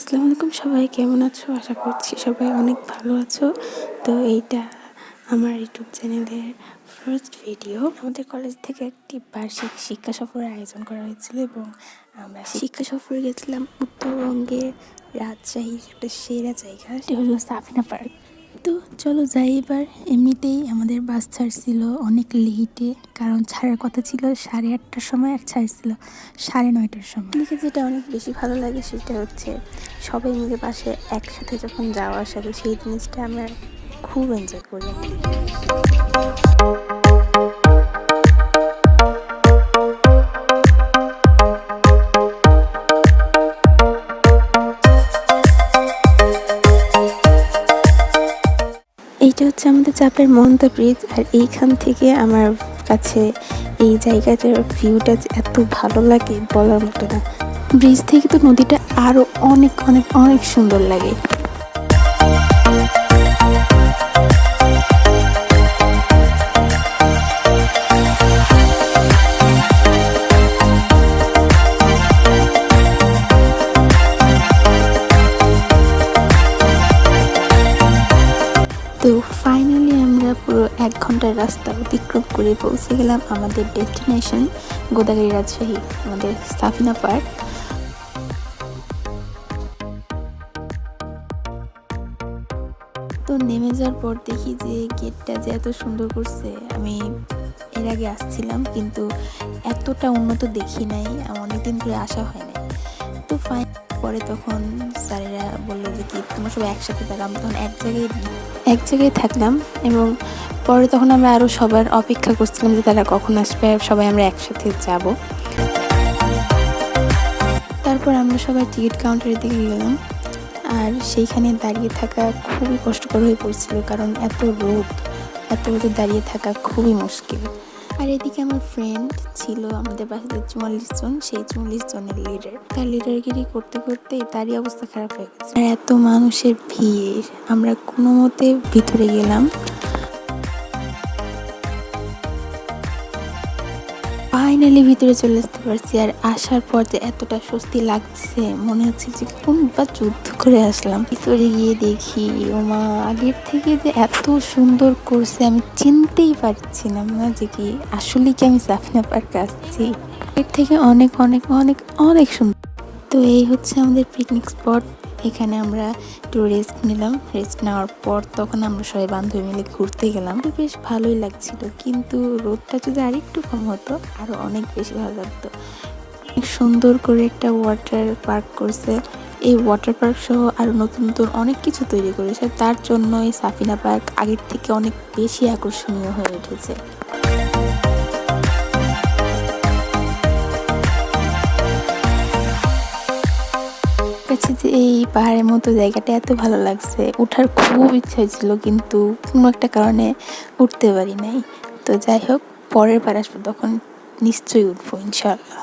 আসসালামু আলাইকুম সবাই, কেমন আছো? আশা করছি সবাই অনেক ভালো আছো। তো এইটা আমার ইউটিউব চ্যানেলের ফার্স্ট ভিডিও আমাদের কলেজ থেকে একটি বার্ষিক শিক্ষা সফরের আয়োজন করা হয়েছিল এবং আমরা শিক্ষা সফরে গেছিলাম উত্তরবঙ্গের রাজশাহীর একটা সেরা জায়গা, সেটা হলো সাফিনা পার্ক। তো চলো যাই এবার। এমনিতেই আমাদের বাস ছাড়ছিল অনেক লেটে কারণ ছাড়ার কথা ছিল সাড়ে আটটার সময় আর ছাড়ছিল সাড়ে নয়টার সময়। এদিকে যেটা অনেক বেশি ভালো লাগে সেটা হচ্ছে সবাই মিলে বাসে একসাথে যখন যাওয়া আসা সেই জিনিসটা আমরা খুব এনজয় করি আমাদের চাপের মহন্ত ব্রিজ, আর এইখান থেকে আমার কাছে এই জায়গাটার ভিউটা এত ভালো লাগে বলার মতো না। ব্রিজ থেকে তো নদীটা আরও অনেক অনেক অনেক সুন্দর লাগে। ঘণ্টার রাস্তা অতিক্রম করে পৌঁছে গেলাম আমাদের ডেস্টিনেশন গোদাগাড়ি রাজশাহী, আমাদের সাফিনা পার্ক। তো নেমে যাওয়ার পর দেখি যে গেটটা যে এত সুন্দর করছে, আমি এর আগে আসছিলাম কিন্তু এতটা উন্নত দেখি নাই আমার অনেকদিন ধরে আসা হয় নাই। তো ফাইন পরে তখন স্যারেরা বলল যে কি, তোমরা সবাই একসাথে আমরা তখন এক জায়গায় এক জায়গায় থাকলাম এবং পরে তখন আমরা আরও সবার অপেক্ষা করছিলাম যে তারা কখন আসবে, সবাই আমরা একসাথে যাব। তারপর আমরা সবাই টিকিট কাউন্টারের দিকে গেলাম আর সেইখানে দাঁড়িয়ে থাকা খুবই কষ্টকর হয়ে পড়ছিল কারণ এত রোদ, এত রোদে দাঁড়িয়ে থাকা খুবই মুশকিল। আর এদিকে আমার ফ্রেন্ড ছিল আমাদের বাসাতে চুয়াল্লিশ জন সেই চুয়াল্লিশ জনের লিডার তার লিডারগিরি করতে করতে তারই অবস্থা খারাপ হয়ে গেছে। আর এত মানুষের ভিড়, আমরা কোনো মতে ভিতরে গেলাম। ফাইনালি ভিতরে চলে আসতে পারছি আর আসার পর যে এতটা স্বস্তি লাগছে, মনে হচ্ছে যে কোন বা যুদ্ধ করে আসলাম। ভিতরে গিয়ে দেখি, ওমা, আগের থেকে যে এত সুন্দর করছে আমি চিনতেই পারছিলাম না যে কি আসলে কি আমি সাফিনা পার্কে আসছি। এর থেকে অনেক অনেক অনেক অনেক সুন্দর। তো এই হচ্ছে আমাদের পিকনিক স্পট এখানে আমরা একটু রেস্ট নিলাম। রেস্ট নেওয়ার পর তখন আমরা সবাই বান্ধবী মিলে ঘুরতে গেলাম। বেশ ভালোই লাগছিল। কিন্তু রোদটা যদি আরেকটু কম হতো আরও অনেক বেশি ভালো লাগতো। অনেক সুন্দর করে একটা ওয়াটার পার্ক করছে। এই ওয়াটার পার্ক সহ আরও নতুন নতুন অনেক কিছু তৈরি করেছে। তার জন্য এই সাফিনা পার্ক আগের থেকে অনেক বেশি আকর্ষণীয় হয়ে উঠেছে। এই পাহাড়ের মতো জায়গাটা এত ভালো লাগছে। উঠার খুব ইচ্ছা হয়েছিল, কিন্তু কোনো একটা কারণে উঠতে পারি নাই। তো যাই হোক, পরের বার আসব, তখন নিশ্চয়ই উঠবো ইনশাল্লাহ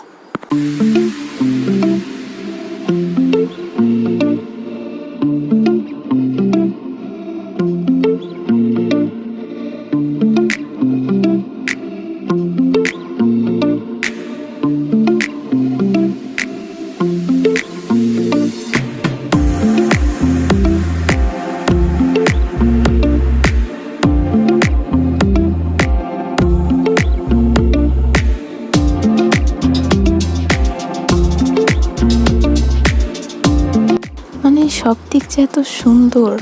সব দিক যে এত সুন্দর,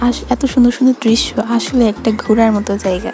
আস এত সুন্দর সুন্দর দৃশ্য আসলে একটা ঘোরার মতো জায়গা।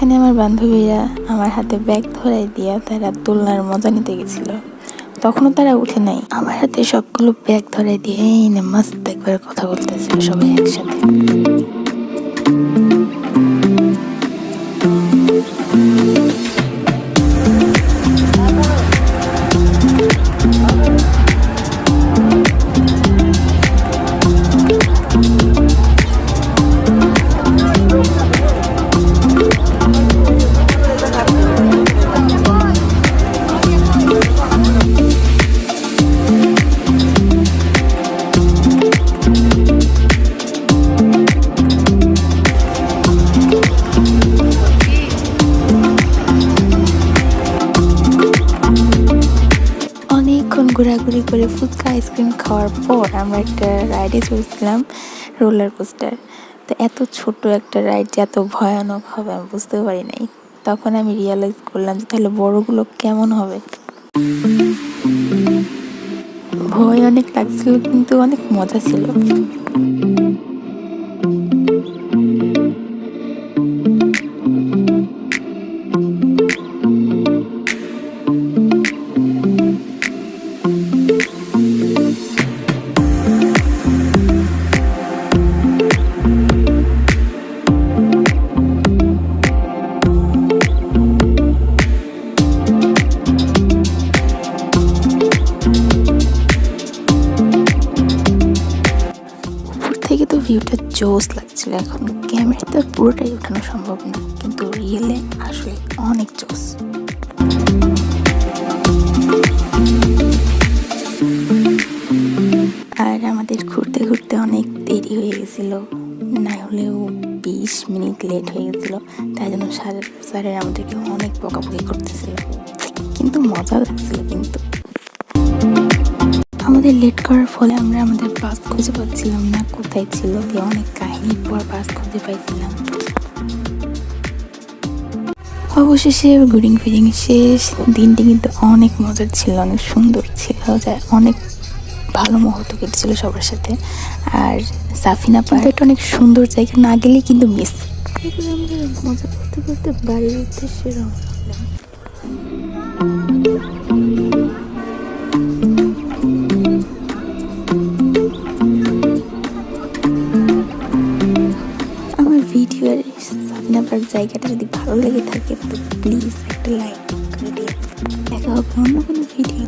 আর এইখানে আমার বান্ধবীরা আমার হাতে ব্যাগ ধরাই দিয়া তারা তুলনার মজা নিতে গেছিল। তখনও তারা উঠে নাই। আমার হাতে সবগুলো ব্যাগ ধরাই দিয়ে এই মাস্ত একবার কথা বলতেছিল সবাই একসাথে। করে ফুচকা, আইসক্রিম খাওয়ার পর আমরা একটা রাইডে চলছিলাম রোলার কোস্টার তো এত ছোট একটা রাইড যে এত ভয়ানক হবে, আমি বুঝতে পারি নাই। তখন আমি রিয়েলাইজ করলাম যে তাহলে বড়গুলো কেমন হবে। ভয় অনেক লাগছিল, কিন্তু অনেক মজা ছিল। ভিউটা জোস লাগছিল এখন। ক্যামেরায় তো পুরোটাই ওঠানো সম্ভব না, কিন্তু রিয়েলে আসলে অনেক জোস আর আমাদের ঘুরতে ঘুরতে অনেক দেরি হয়ে গেছিল, না হলেও বিশ মিনিট লেট হয়ে গেছিল, তাই জন্য স্যার, স্যারের আমাদেরকে অনেক বকাবকি করতেছিল। কিন্তু মজা লাগছিল কিন্তু। আমাদের লেট করার ফলে আমরা আমাদের বাস খুঁজে পাচ্ছিলাম না, কোথায় ছিল দিয়ে অনেক কাহিনীর পর বাস খুঁজে পাইছিলাম। অবশেষে ঘুরিং ফিরিং শেষ, দিনটি কিন্তু অনেক মজার ছিল, অনেক সুন্দর ছিল অনেক ভালো মুহূর্ত কেটেছিল সবার সাথে। আর সাফিনা একটা অনেক সুন্দর জায়গা না গেলেই কিন্তু মিস মজা করতে করতে বাড়ির উদ্দেশ্যে রওনা সাবিনা জায়গাটা যদি ভালো লেগে থাকে, তো প্লিজ একটা লাইক করে দিও দেখা হবে অন্য কোনো ভিডিও